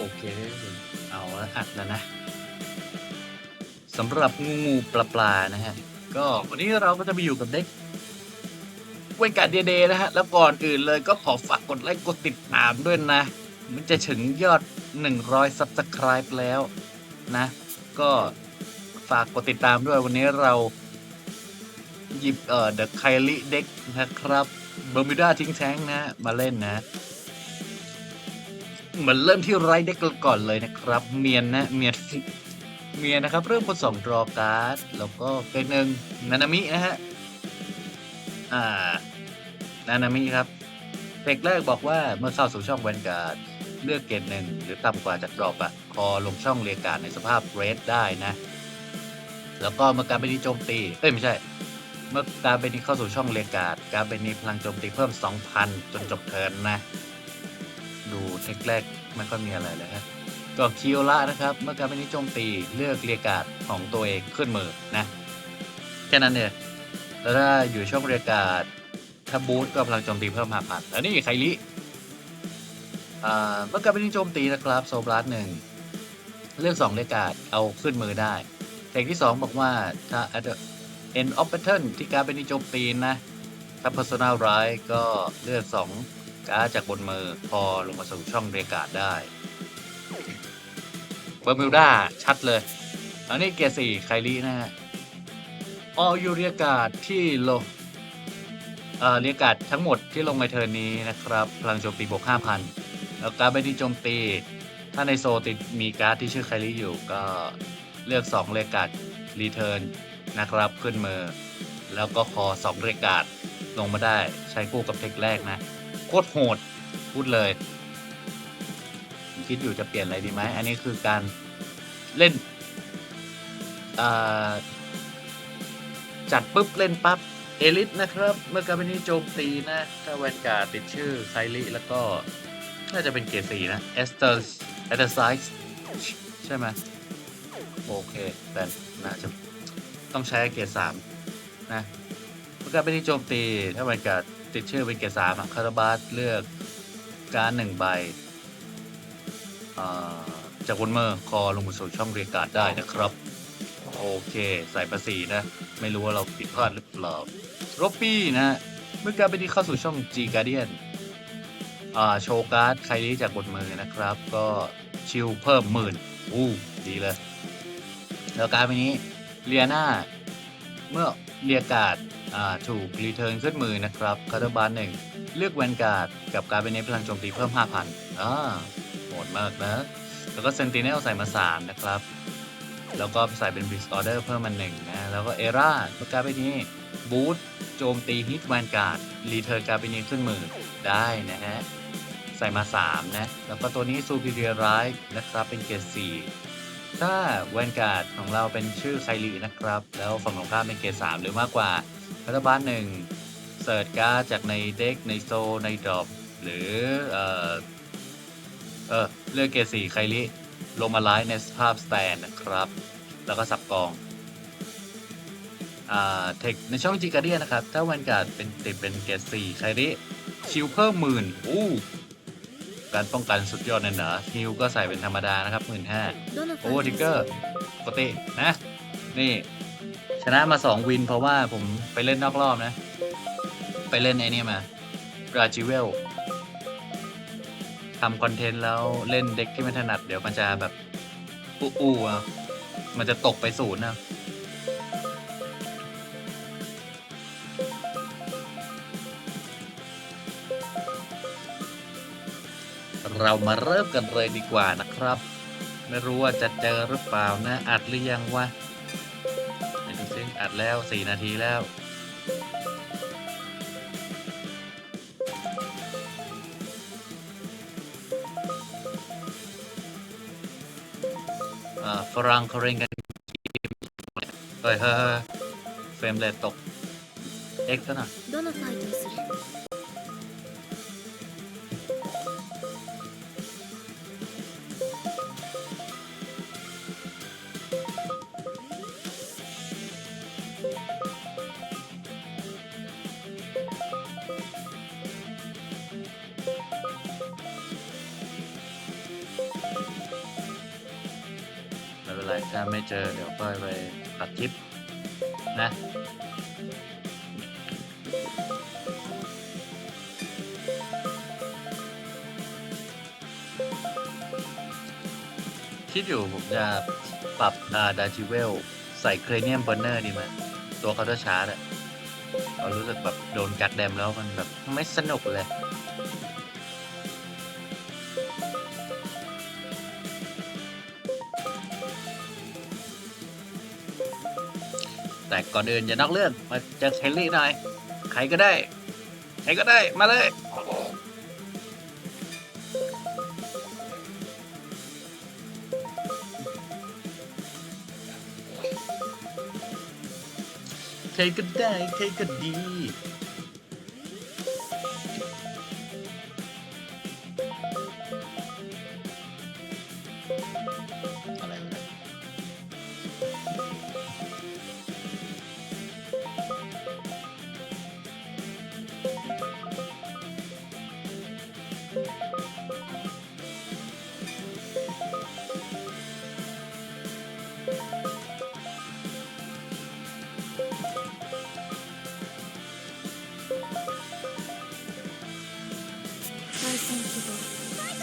โอเค เอาละอัดแล้วนะสำหรับงูงูปลาปลานะฮะ ก็วันนี้เราก็จะไปอยู่กับเด็กเวการเดเดนะฮะ แล้วก่อนอื่นเลยก็ขอฝากกดไลค์กดติดตามด้วยนะ มันจะถึงยอด 100 Subscribe แล้วนะ ก็ฝากกดติดตามด้วยวันนี้เราหยิบเอ่อ The Kylie Deck นะครับเบอร์มิวดาทิ้งแท้งนะ มาเล่นนะ มือนเริ่มที่ไรเด็กก่อนเลยนะครับ เมียนนะเมียนเมียนะครับ เริ่มคนสองดรอการ์ดแล้วก็เป็นหนึ่งนานามินะฮะอ่านานามิครับเทคแรกบอกว่าเมื่อเข้าสู่ช่องแวนการ์ดเลือกเกณฑ์หนึ่งหรือต่ำกว่าจากดรอปอะคอลงช่องเรียการในสภาพเรดได้นะ แล้วก็เมื่อการเป็นนี้โจมตีเอ้ยไม่ใช่ เมื่อการเป็นนี้เข้าสู่ช่องเรียกการ์ดการเป็นนี้พลังโจมตีเพิ่ม 2,000 จนจบเทิร์นนะ ดูเทคแรกไม่ค่อยมีอะไรเลยฮะก็คิวละนะครับ เมื่อการเป็นนี้โจมตีเลือกเรียการ์ดของตัวเองขึ้นมือนะ แค่นั้นเนี่ยแล้วถ้าอยู่ช่องเรียการ์ดถ้าบูทก็พลังโจมตีเพิ่มห้าพันแล้วนี่ไคลิเมื่อการเป็นนี้โจมตีนะครับโซบลัสหนึ่งเลือกสองเรียการ์ดเอาขึ้นมือได้เทคที่สองบอกว่าถ้า at the end of pattern ที่การเป็นนิโจมตีนะถ้า personal right ก็เลือกสอง การ์ดจากบนมือพอลงมาสู่ช่องเรียกาดได้เบอร์มิวดาชัดเลยอันนี้เกียร์สี่ไคลี่นะฮะออยูเรียกาดที่ลงเอ่อเรียกาดทั้งหมดที่ลงในเทิร์นนี้นะครับ พลังโจมตีบวก5,000 แล้วการ์ดเป็นนิโจมตี ถ้าในโซติดมีการ์ดที่ชื่อไคลี่อยู่ก็เลือก 2 เรียกาดรีเทิร์นนะครับขึ้นมือ แล้วก็คอ 2 เรียกาดลงมาได้ใช้คู่กับเทคแรกนะ โคตรโหด พูดเลย คิดอยู่จะเปลี่ยนอะไรดีไหม อันนี้คือการเล่นจัดปุ๊บ เล่นปั๊บ เอลิทนะครับ เมื่อกาเป็นนี้โจมตีนะ ถ้าแวนการ์ดติดชื่อไคลีแล้วก็ น่าจะเป็นเกรดสี่นะเอสเตอร์เอสเตอร์ไซส์ใช่ไหมโอเค แต่น่าจะต้องใช้เกรดสามนะเมื่อกาเป็นที่โจมตี ถ้ามันการ ติดชื่อเป็นเกสามคาราบาสเลือกการหนึ่งใบจากบนมือคอลงมาสู่ช่องเรียกการ์ดได้นะครับ โอเค ใส่ภาษีนะ ไม่รู้ว่าเราผิดพลาดหรือเปล่าโรบปี้นะ เมื่อการเป็นที่เข้าสู่ช่อง G Guardian อ่าโชว์การ์ดใครที่จากบนมือนะครับ ก็ชิลเพิ่มหมื่นอู้ดีเลย แล้วการ์ดนี้เรียนาเมื่อเรียการ์ด ถูกรีเทิร์นขึ้นมือนะครับคาร์บานหนึ่งเลือกแวนการ์ดกับการ์ดใบนี้พลังโจมตีเพิ่ม 5,000อ่าโหดมากนะ แล้วก็เซนติเนลใส่มา 3 นะครับ แล้วก็ใส่เป็นบิสออเดอร์เพิ่มมาหนึ่งนะ แล้วก็เอร่าเมื่อการ์ดใบนี้บูทโจมตีฮิตแวนการ์ดรีเทิร์นการ์ดใบนี้ขึ้นมือได้นะฮะ ใส่มา 3 นะ แล้วก็ตัวนี้ Superior Right นะครับเป็นเกรด4ถ้าแวนการ์ดของเราเป็นชื่อไคลีนะครับ แล้วฝั่งตรงข้ามเป็นเกรด3หรือมากกว่า รัฐบาลหนึ่งเสิร์ชการ์ดจากในเด็กในโซในดรอปหรือเออเออเลือกเกสีไคลิลงมาไลฟ์ในสภาพสแตนนะครับ แล้วก็สับกองอ่าเทคในช่องจิกาเดียนะครับ ถ้าวันการเป็นติดเป็นเกสีไคลิชิวเพิ่มหมื่นอู้การป้องกันสุดยอดเนั่นเหรอฮิวก็ใส่เป็นธรรมดานะครับหมื่นห้าโอ้ทิกเกอร์ปกตินะ นี่ ชนะมา2วินเพราะว่าผมไปเล่นนอกรอบนะ ไปเล่นไอ้นี่มาราจิเวลทำคอนเทนต์แล้วเล่นเด็กที่ไม่ถนัด เดี๋ยวมันจะแบบ อู้อู้อะมันจะตกไปศูนย์นะเรามาเริ่มกันเลยดีกว่านะครับ ไม่รู้ว่าจะเจอหรือเปล่านะ อัดหรือยังวะ อัดแล้วสี่นาทีแล้วอ่าฝรั่งเขาเร่งกันเฮ้ยเฮ้ยเฮ้ยเฟรมเลทตก เอ็กซ์นะ เจอเดี๋ยวก็ไปตัดคลิปนะคิดอยู่ผมจะปรับอาดาจิเวล ใส่เครเนียมเบอร์เนอร์ดีไหมตัวเขาจะชาร์จอะเรารู้สึกแบบโดนกัดแดมแล้วมันแบบไม่สนุกเลย ก่อนอื่นอย่านอกเรื่องมาเจอเคลลี่หน่อย ใครก็ได้ ใครก็ได้มาเลย ใครก็ได้ ใครก็ดี อะไรวะ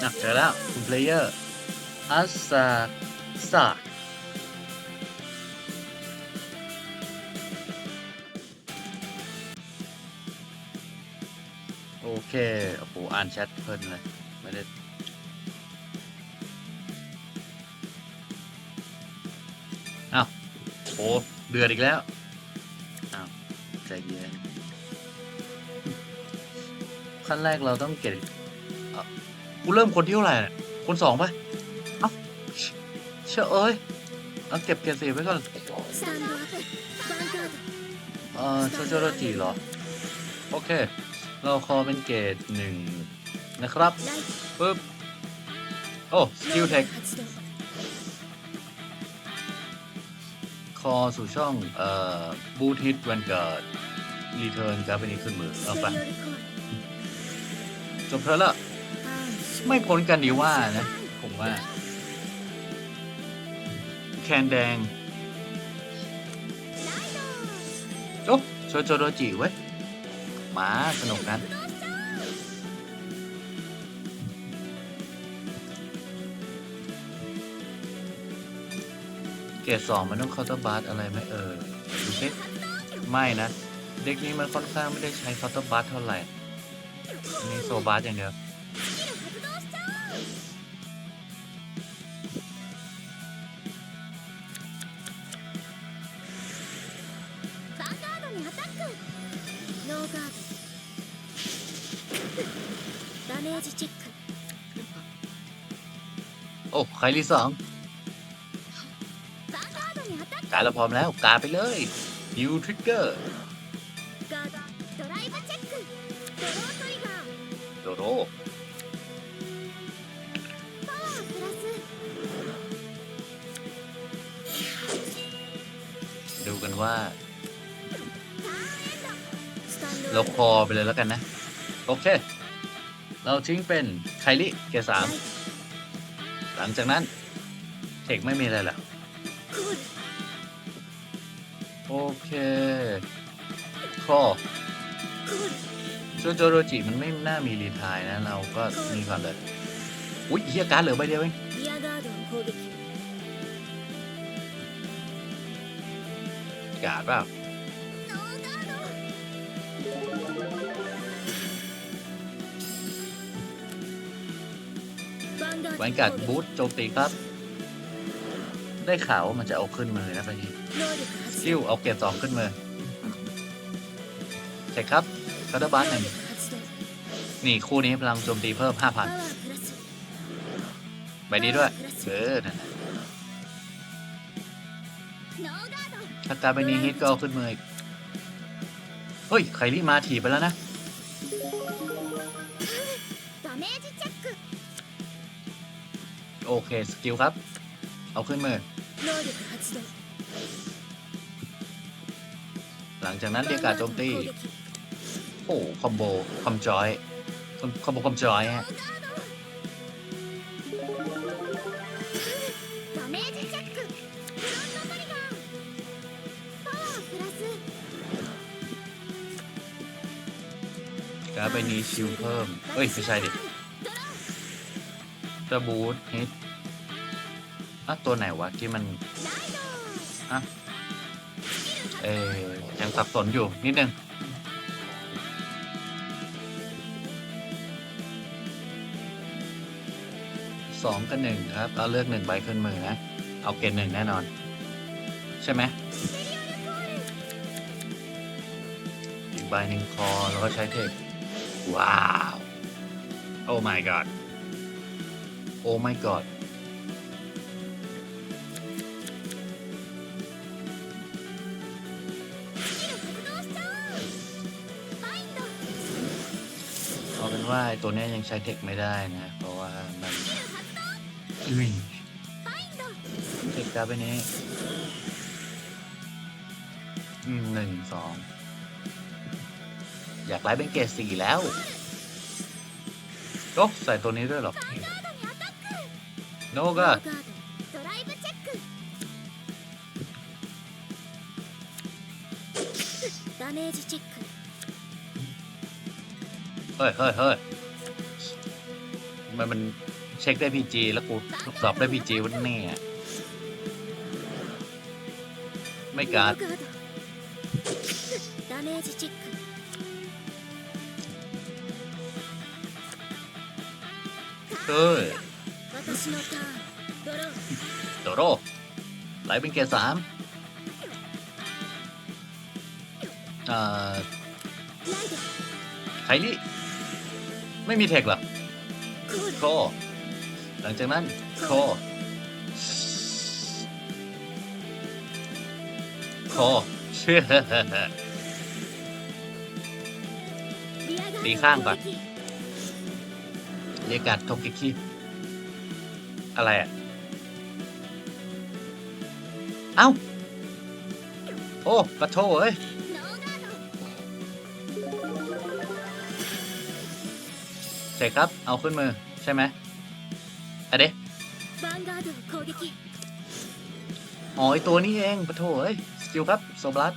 นี่ยอะเจอแล้ว คุณเพลเยอร์อัสซาซาโอเค โอ้โห อ่านแชทเพลินเลย ไม่ได้ อ้าวโอ้เดือดอีกแล้ว อ้าว ใจเย็นขั้นแรกเราต้องเก็บ กูเริ่มคนที่เท่าไหร่เนี่ยคนสองไปะเอ้าเชื่อเอ้ยเอาเก็บเกียร์สีไว้ก่อนเอ่อโชโจโรจิเหรอ โอเค เราคอเป็นเกรดหนึ่งนะครับปึ๊บ โอ้สกิลเทคคอสู่ช่อง เอ่อบูทฮิตวนเกิร์ดรีเทิร์นครับเป็นอีกขึ้นมือ เอาไป จบแล้ว ไม่พ้นกันดีว่านะ ผมว่า แคนแดงจบโชโจโดจิเว้ยมาสนุกนั้นเกรดสองมันต้องเคาน์เตอร์บาร์อะไรไหมเออดูสิไม่นะ เด็กนี้มันค่อนข้างไม่ได้ใช้เคาน์เตอร์บาร์เท่าไหร่มีโซบาร์อย่างเดียว ไคลีสองการเราพร้อมแล้วการไปเลยฮิวทริกเกอร์โดโรดูกันว่า เราคอไปเลยแล้วกันนะ โอเค เราทิ้งเป็นไคลี่เกสาม หลังจากนั้นเทคไม่มีอะไรหรอโอเคข้อส่วนโจโรจิมันไม่น่ามีรีทายนะ เราก็นี่ก่อนเลย อุ้ยเฮียการเหลือใบเดียวเองการ์เปล่า แวนการ์ดบูธโจมตีครับ ได้ข่าวว่ามันจะเอาขึ้นมือนะตอนนี้ซิวเอาเกรดสองขึ้นมือเสร็จครับคาร์ดบัสหนึ่งนี่คู่นี้พลังโจมตีเพิ่มห้าพันใบนี้ด้วยเออนั่นถ้าการใบนี้ฮิตก็เอาขึ้นมืออีกเฮ้ยไคลี่มาถีบไปแล้วนะ โอเค สกิลครับ เอาขึ้นมือ หลังจากนั้นเรียกการโจมตี โอ้คอมโบ คอมจอย คอมโบ คอมจอยฮะแล้ไปนี้ชิลเพิ่ม เอ้ย ไม่ใช่ดิ เตอร์บูทฮิตอะตัวไหนวะที่มันอะเออยังสับสนอยู่นิดนึงสองกับหนึ่งครับเอาเลือกหนึ่งใบขึ้นมือนะ เอาเกณฑ์หนึ่งแน่นอน ใช่ไหมอีกใบหนึ่งคอแล้วก็ใช้เทคว้าว โอ้ my god โอ้ my god เอาเป็นว่าไอ้ตัวเนี้ยยังใช้เทคไม่ได้นะ เพราะว่ามันอุ้ยเทคการ์ดไปนี้อืมหนึ่งสองอยากไล่เป็นเกรดสี่แล้วโอ้ใส่ตัวนี้ด้วยเหรอ โนก็ ドライブチェックダメージチェック เฮ้ยเฮ้ยเฮ้ยมันมันเช็คได้พีจีแล้วกูสอบได้พีจีวันนี้อะไม่การ์ด ガードダメージチェック เฮ้ย 私のターンドロー โดโรไหลเป็นเกรดสามไฮลี่ไม่มีเทคหรอโคหลังจากนั้นโคโคตีข้างก่อนเรียกัดทงกิคิ อะไรอะ เอ้า โอ้ปะโถเอ้ย เสร็จครับ เอาขึ้นมือ ใช่ไหมอะเด้โอ้ยตัวนี้เองปะโถเอ้ย สกิลครับ โซบลัส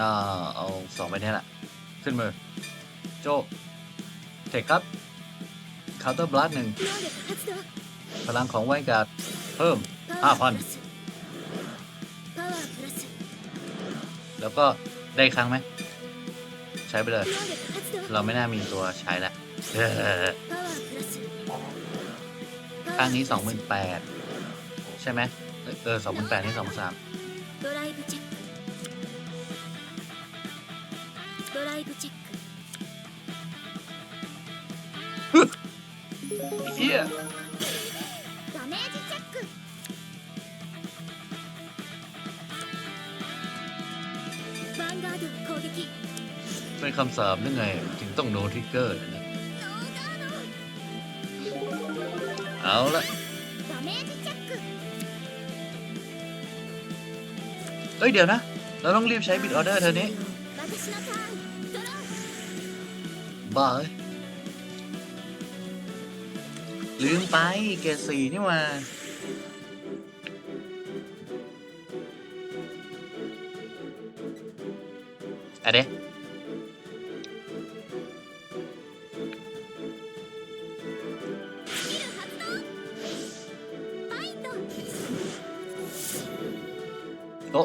อ่าเอาสองไปเนี่ยแหละ ขึ้นมือ โจเทคครับคาร์เตอร์บลัดหนึ่งพลังของไวการ์ดเพิ่ม 5,000 แล้วก็ได้ครั้งไหม ใช้ไปเลย เราไม่น่ามีตัวใช้แล้วครั้งนี้สองหมื่นแปดใช่ไหม เออสองหมื่นแปดนี่ 23,000 ไอ้เเป็นคำสาบยังไง ถึงต้องโนทริกเกอร์นะเอาละเอ้ยเดี๋ยวนะ เราต้องรีบใช้บิดออเดอร์เท่านี้บาย ลืมไปแกสี่นี่ว่าอะเด้โต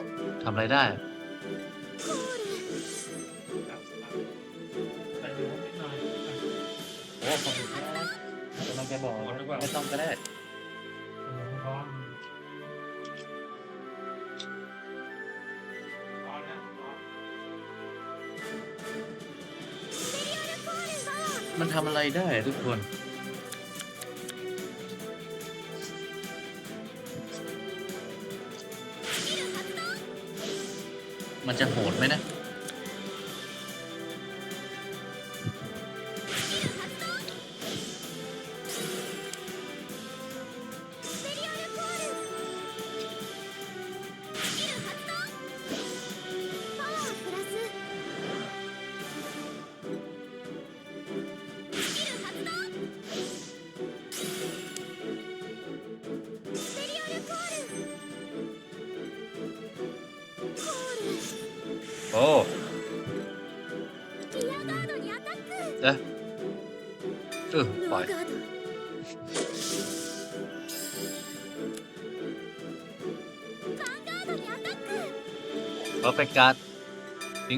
ทำไรได้ ได้ทุกคน มันจะโหดไหมนะ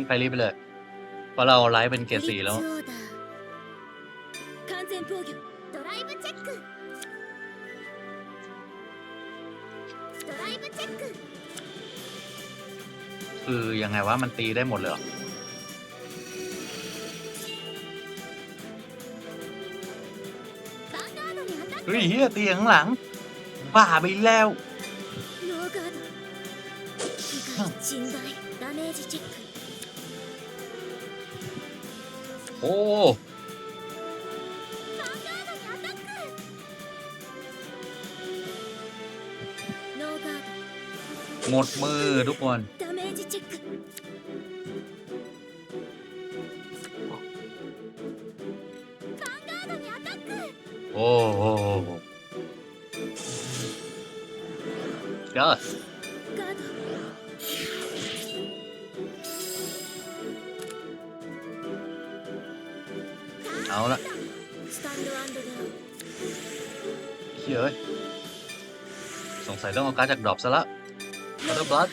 ไพรีไปเลย เพราะเราไลฟ์เป็นเกรดสี่แล้ว ブリッジオーダー完全防御ドライブチェックドライブチェック คือยังไงวะมันตีได้หมดเลยเหรอ ヴァンガードにアタック เฮ้ยเฮียตีข้างหลัง บ้าไปแล้ว ノーガード世界甚大ダメージ ノおおหมดมือทุกคนโอ้โหเจ้า เอาละเขี้ยสงสัยต้องเอาการจากดรอปซะละคาร์ดบลัด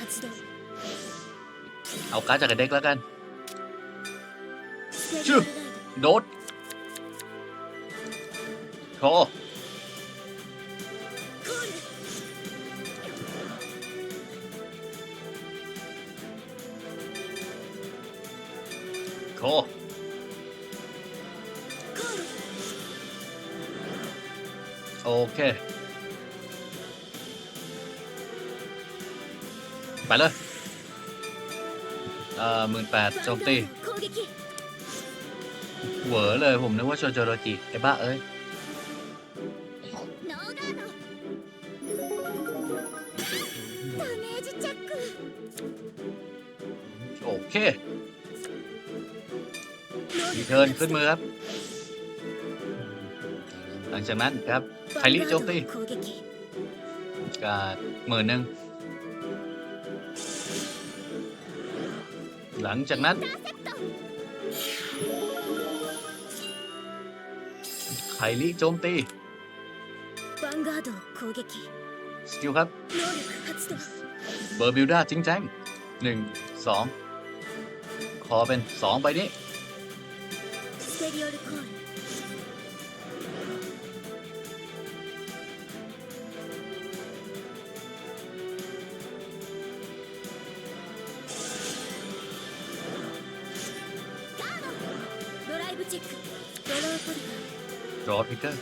เอาการจากเด็กแล้วกันชื่อโดดโธ่ เลย เอ่อหมื่นแปดโจมตีเหวอเลยผมนึกว่าโจโจโรจิไอ้บ้าเอ้ยโอเคดีเทินขึ้นมือครับ หลังจากนั้นครับไคลี่โจมตีกาดหมื่นหนึ่ง หลังจากนั้น ไคลีโจมตี สกิลครับ เบอร์บิลด้าจริงจังหนึ่งสองขอเป็นสองไปนี้ รอพิกเกอร์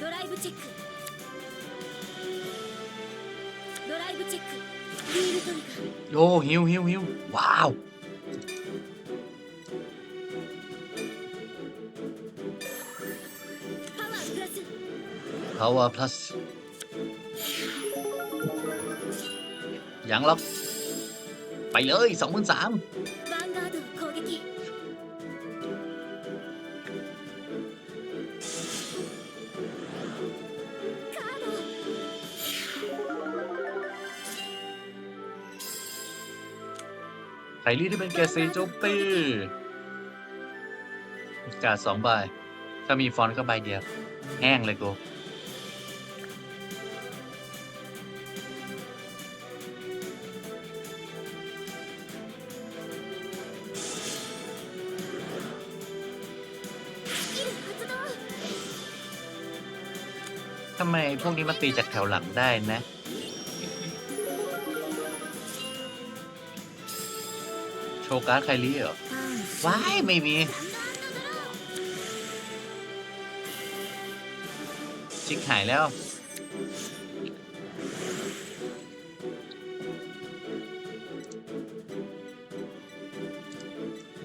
ドライブチェックドライブチェックフールトリガーโอ้หิวหิวหิวว้าว power plus ยังหรอกไปเลยสองหมื่นสาม ไคลี่ที่เป็นแกรดสีโจมตีกาดสองใบ ถ้ามีฟอนก็ใบเดียว แห้งเลยกูทำไมพวกนี้มาตีจากแถวหลังได้นะ โฟกัสใดไคลี่เหรอว้ายไม่มีชิคหายแล้ว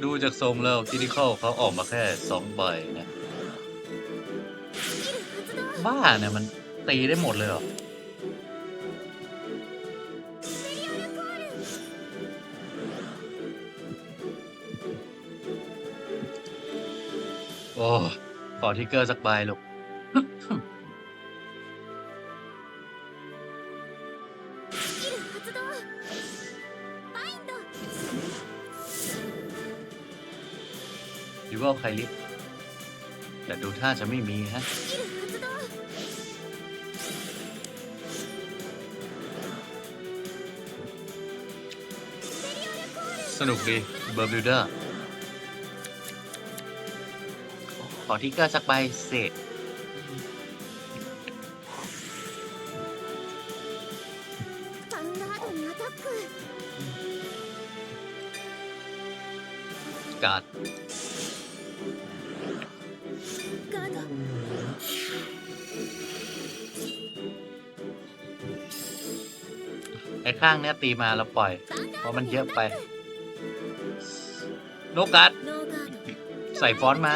ดูจากทรงแล้วที่ที่เข้าเขาออกมาแค่สองใบนะ บ้าเนี่ยมันตีได้หมดเลยเหรอ โอ้ขอทิกเกอร์สักใบลูกหรือว่าใครลิแต่ดูท่าจะไม่มีฮะสนุกดีเบอร์บิวเดอร์ ขอที่เกอร์สักใบเสร็จกัดไอ้ข้างเนี้ยตีมาเราปล่อย เพราะมันเยอะไป โนกัดใส่ฟอนต์มา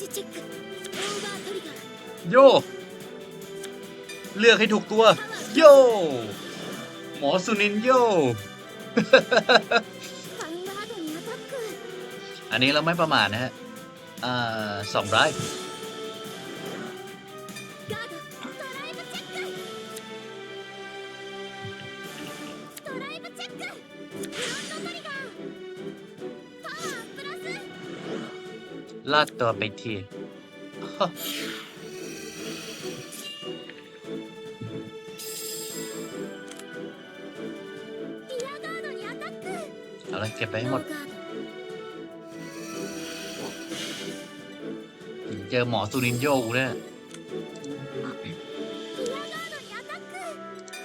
ジチェックオーバートリガー โย เลือกให้ถูกตัว โย หมอสุนินโย ファンガードにアタック อันนี้เราไม่ประมาทนะฮะ อ่าสองร้อย อดตัวไปที เอาละเก็บไปให้หมด เจอหมอซูรินโยกูเนี่ย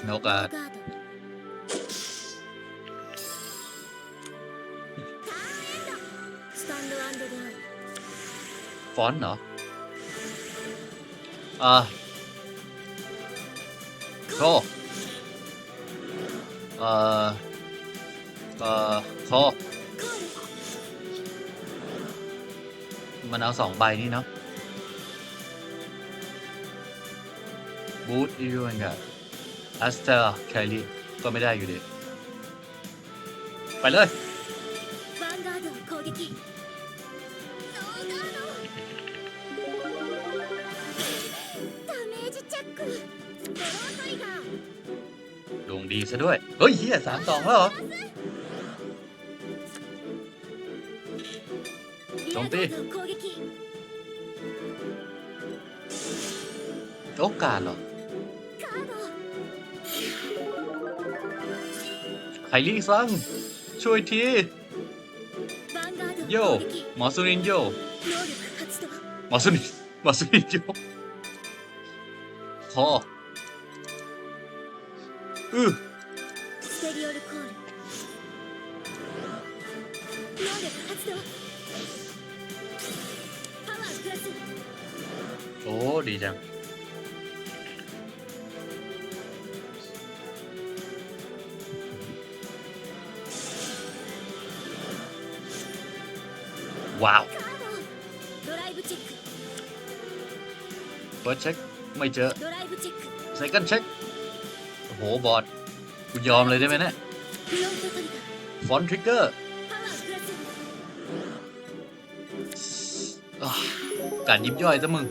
นกอะ ฟอนต์เหรออ่าโคเอ่อเอ่อโคมันเอาสองใบนี่เนาะบูธอีเวนกับอัสเตอร์แคลรี่ก็ไม่ได้อยู่ดี ไปเลย ซะด้วย เฮ้ยเฮียสามสองแล้วเหรอโจมตีโอกาสเหรอไคลี่ซัง ช่วยทีโยหมอสุรินโยหมอสุรินหมอสุรินโยพออือ ช็คไม่เจอไซเคิลเช็คโอ้โหบอดกูยอมเลยได้ไหมเนี่ยฟอนทริกเกอร์การยิบย่อยซะมึง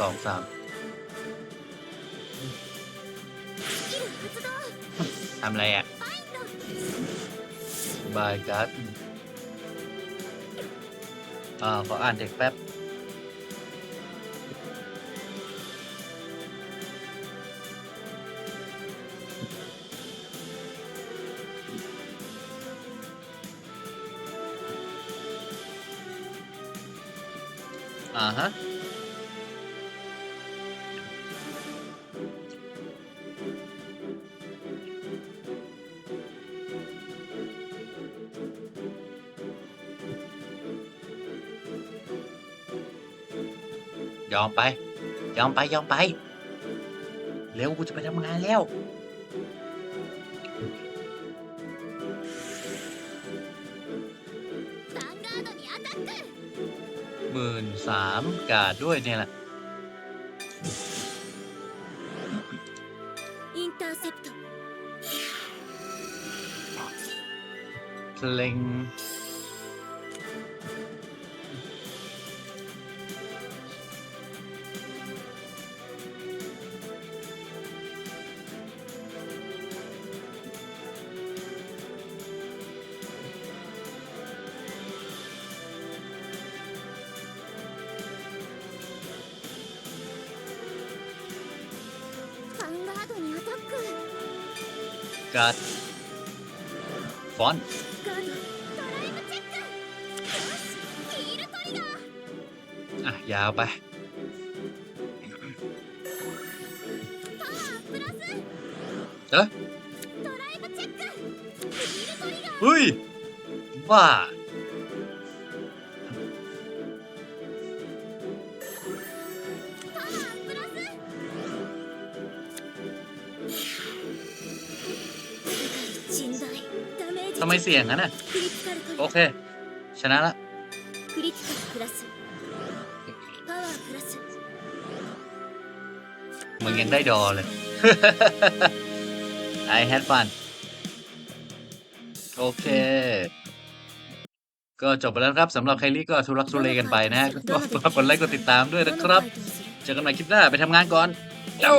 สองสามทำอะไรอะบายกัดอ่า ขออ่านเด็กแป๊บ อ่าฮะ อมไป ยอมไปยอมไป เร็วกูจะไปทำงานแล้ว หมื่นสามกาดด้วยเนี่ยแหละเพลง กัดฟอนอะ ยาวไปเฮ้ยว่า ไม่เสี่ยงนะเนี่ยโอเค ชนะละมึงยังได้ดอเลย I had fun โอเค ก็จบไปแล้วครับสำหรับใครลี่ก็ทุรักทุเลกันไปนะก็ฝากกดไลค์กดติดตามด้วยนะครับ เจอกันใหม่คลิปหน้าไปทำงานก่อนเจ้า